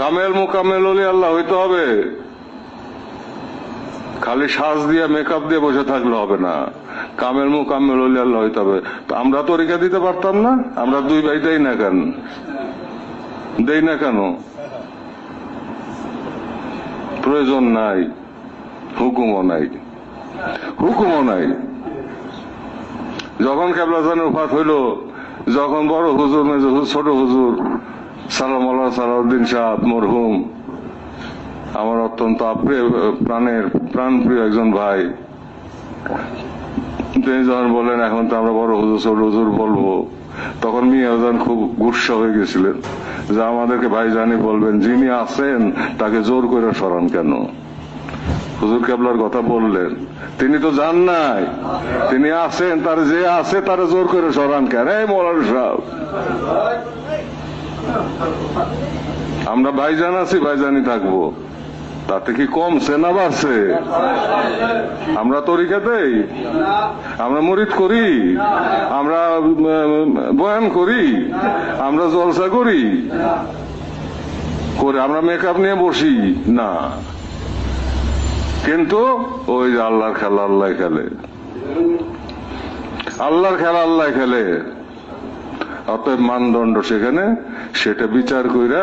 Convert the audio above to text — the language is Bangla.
কামেল মোকামেল হলে আল্লাহ হইতে হবে। খালি সাজ দিয়ে মেকআপ দিয়ে বসে থাকলে হবে না। কামেল মোকামেল হলে আল্লাহ হইতে হবে। তো আমরা তরিকা দিতে পারতাম না? আমরা দুই ভাই দেই না কেন? দেই না কেন? প্রয়োজন নাই, হুকুমও নাই। হুকুমও নাই। যখন কেবলাজানের উপাত হইল যখন বড় হুজুর মেজ ছোট হুজুর, সালাম আল্লাহ, সালাউদ্দিন শাহ মরহুম, আমার অত্যন্ত প্রাণের প্রাণ প্রিয় একজন ভাই, তিনি যখন বলেন এখন তো আমরা বড় হুজুর, ছোট হুজুর বলব, তখন মিয়াজান খুব গুসা হয়ে গেছিলেন। যে আমাদেরকে ভাইজানি বলবেন, যিনি আছেন, তাকে জোর করে সরান কেন? হুজুর কেবলার কথা বললেন। তিনি তো জান নাই। তিনি আছেন, তার যে আছে, তার জোর করে সরান কেন? এই মৌলানা সাহেব। আমরা ভাইজান আছি ভাইজানি থাকব। তাতে কি কমছে না বাড়ছে? আমরা তরিকা দেই? আমরা মরিদ করি? আমরা বয়ান করি? আমরা জলসা করি? করে আমরা মেকআপ নিয়ে বসি? না। কিন্তু ওই যে আল্লাহর খেলা আল্লাহ খেলে। আল্লাহর খেলা আল্লাহ খেলে। অতএব মানদণ্ড সেখানে, সেটা বিচার কইরা